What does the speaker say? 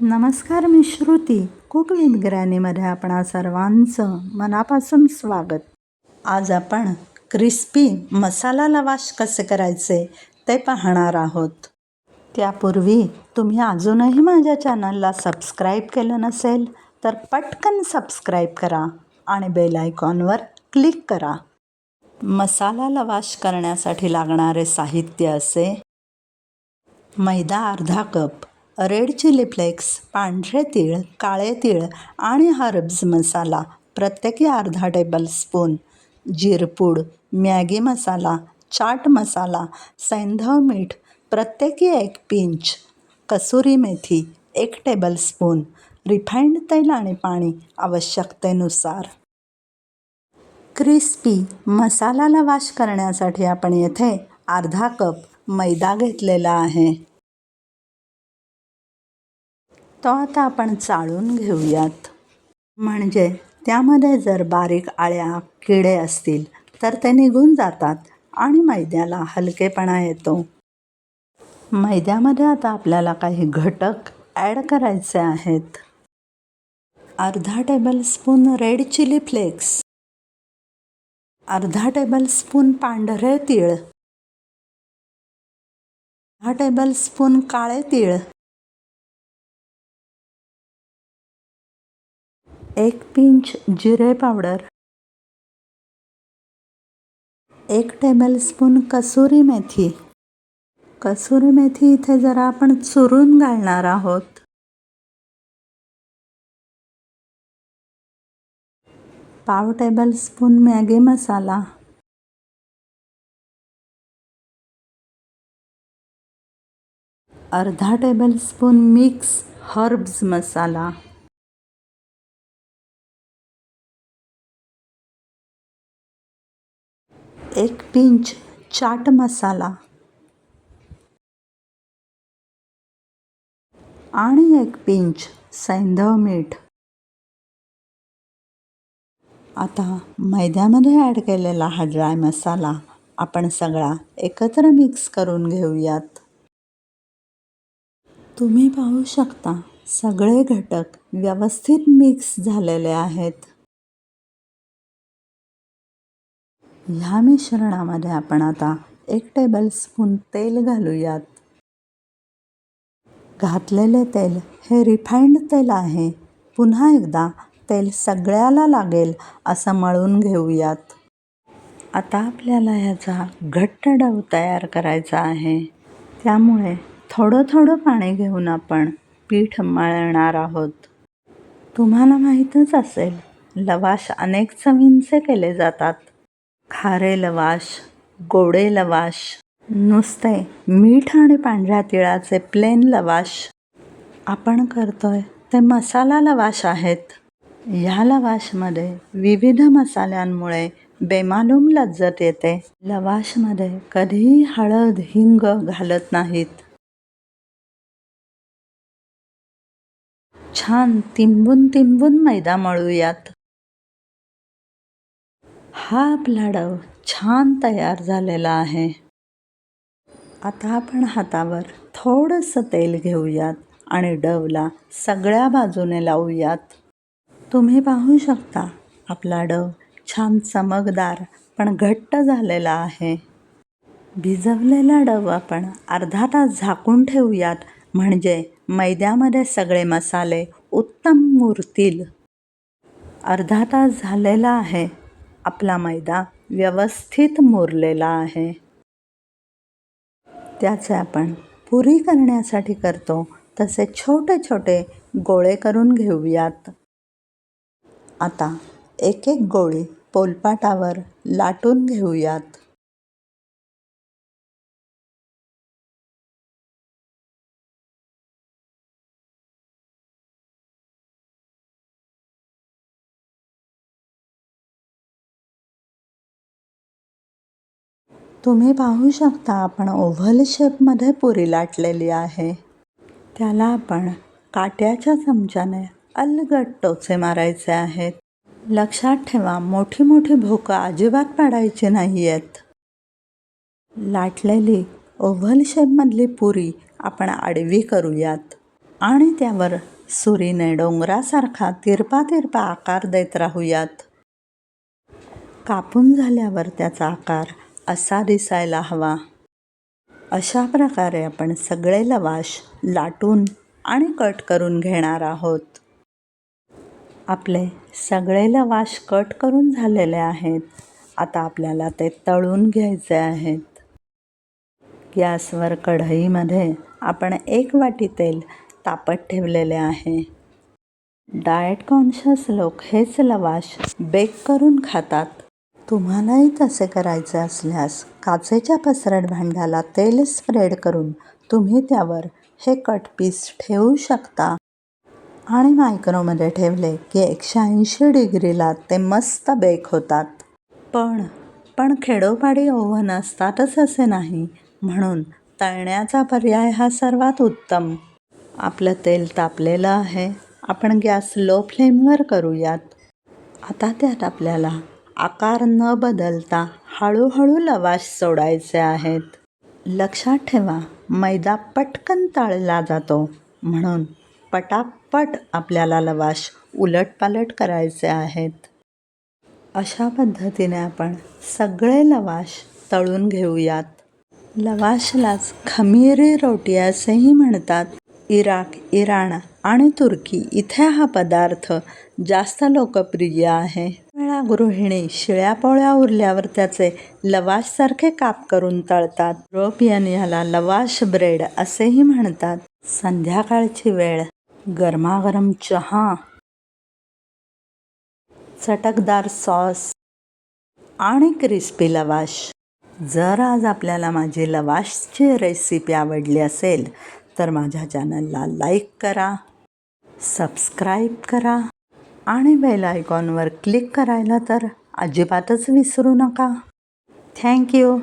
नमस्कार मी श्रुती. कुक ग्रॅनीमध्ये आपणा सर्वांचं मनापासून स्वागत. आज आपण क्रिस्पी मसाला लवाश कसे करायचे ते पाहणार आहोत. त्यापूर्वी तुम्ही अजूनही माझ्या चॅनलला सबस्क्राईब केलं नसेल तर पटकन सबस्क्राईब करा आणि बेल आयकॉनवर क्लिक करा. मसाला लवाश करण्यासाठी लागणारे साहित्य असे. मैदा अर्धा कप. रेड चिली फ्लेक्स पांढरे तीळ काळे तीळ आणि हर्ब्स मसाला प्रत्येकी अर्धा टेबलस्पून. जिरपूड मॅगी मसाला चाट मसाला सैंधव मीठ प्रत्येकी एक पिंच. कसुरी मेथी एक टेबलस्पून. रिफाईंड तेल आणि पाणी आवश्यकतेनुसार. क्रिस्पी मसाला लवाश करण्यासाठी आपण येथे अर्धा कप मैदा घेतलेला आहे. तो आता आपण चाळून घेऊयात. म्हणजे त्यामध्ये जर बारीक आळ्या किडे असतील तर ते निघून जातात आणि मैद्याला हलकेपणा येतो. मैद्यामध्ये आता आपल्याला काही घटक ॲड करायचे आहेत. अर्धा टेबलस्पून रेड चिली फ्लेक्स. अर्धा टेबलस्पून पांढरे तीळ. अर्धा टेबलस्पून काळे तीळ. एक पिंच जिरे पावडर एक टेबलस्पून कसुरी मेथी. कसुरी मेथी इथे जरा आपण चुरून घालणार आहोत. पाव टेबलस्पून मॅगी मसाला अर्धा टेबलस्पून मिक्स हर्ब्स मसाला. एक पिंच चाट मसाला. आणि एक पिंच सैंधव मीठ. आता मैद्यामध्ये ॲड केलेला हा ड्राय मसाला आपण सगळा एकत्र मिक्स करून घेऊयात. तुम्ही पाहू शकता सगळे घटक व्यवस्थित मिक्स झालेले आहेत. ह्या मिश्रणामध्ये आपण आता एक टेबलस्पून तेल घालूयात. घातलेले तेल हे रिफाईंड तेल आहे. पुन्हा एकदा तेल सगळ्याला लागेल असं मळून घेऊयात. आता आपल्याला ह्याचा घट्ट डव तयार करायचा आहे. त्यामुळे थोडं थोडं पाणी घेऊन आपण पीठ मळणार आहोत. तुम्हाला माहीतच असेल लवाश अनेक चवींचे केले जातात. खारे लवाश गोडे लवाश नुसते मीठ आणि पांढऱ्या तिळाचे प्लेन लवाश. आपण करतोय ते मसाला लवाश आहेत. ह्या लवाशमध्ये विविध मसाल्यांमुळे बेमालूम लज्जत येते. लवाशमध्ये कधीही हळद हिंग घालत नाहीत. छान तिंबून तिंबून मैदा मळूयात. हा आपला डव छान तयार झालेला आहे. आता आपण हातावर थोडंसं तेल घेऊयात आणि डवला सगळ्या बाजूने लावूयात. तुम्ही पाहू शकता आपला डव छान चमकदार पण घट्ट झालेला आहे. भिजवलेला डव आपण अर्धा तास झाकून ठेवूयात म्हणजे मैद्यामध्ये सगळे मसाले उत्तम मुरतील. अर्धा तास झालेला आहे. आपला मैदा व्यवस्थित मुरलेला आहे. त्याचे आपण पुरी करण्यासाठी करतो. तसे छोटे छोटे गोळे करून घेऊयात. आता एक एक गोळी पोलपाटावर लाटून घेऊयात. तुम्ही पाहू शकता आपण ओव्हल शेपमध्ये पुरी लाटलेली आहे. त्याला आपण काट्याच्या चमच्याने अलगट टोचे मारायचे आहेत. लक्षात ठेवा मोठी मोठी भोकं अजिबात पाडायची नाही आहेत लाटलेली ओव्हल शेपमधली पुरी आपण आडवी करूयात. आणि त्यावर सुरीने डोंगरासारखा तिरपा तिरपा आकार देत राहूयात. कापून झाल्यावर त्याचा आकार असा दिसायला हवा. अशा प्रकारे आपण सगळे लवाश लाटून आणि कट करून घेणार आहोत. आपले सगळे लवाश कट करून झालेले आहेत. आता आपल्याला ते तळून घ्यायचे आहेत. गॅसवर कढईमध्ये आपण एक वाटी तेल तापत ठेवलेले आहे. डाएट कॉन्शियस लोक हेच लवाश बेक करून खातात. तुम्हालाही तसे करायचे असल्यास काचेच्या पसरट भांड्याला तेल स्प्रेड करून तुम्ही त्यावर हे कट पीस ठेवू शकता. आणि मायक्रोमध्ये ठेवले की एकशे ऐंशी डिग्रीला ते मस्त बेक होतात. पण पण खेडोपाडी ओव्हन असतातच असे नाही म्हणून तळण्याचा पर्याय हा सर्वात उत्तम. आपलं तेल तापलेलं आहे आपण गॅस लो फ्लेमवर करूयात. आता त्यात आपल्याला आकार न बदलता हळूहळू लवाश सोडायचे आहेत. लक्षात ठेवा मैदा पटकन तळला जातो. म्हणून पटापट आपल्याला लवाश उलटपालट करायचे आहेत. अशा पद्धतीने आपण सगळे लवाश तळून घेऊयात. लवाशलाच खमीरी रोटी असेही म्हणतात. इराक इराण आणि तुर्की इथे हा पदार्थ जास्त लोकप्रिय आहे. वेळा गृहिणी शिळ्यापोळ्या उरल्यावर त्याचे लवाशसारखे काप करून तळतात. युरोपियन ह्याला लवाश ब्रेड असेही म्हणतात. संध्याकाळची वेळ. गरमागरम चहा. चटकदार सॉस. आणि क्रिस्पी लवाश. जर आज आपल्याला माझी लवाशची रेसिपी आवडली असेल तर माझ्या चॅनलला लाईक करा. सबस्क्राईब करा. आणि बेल आयकॉनवर क्लिक करायला तर अजिबातच विसरू नका. थँक्यू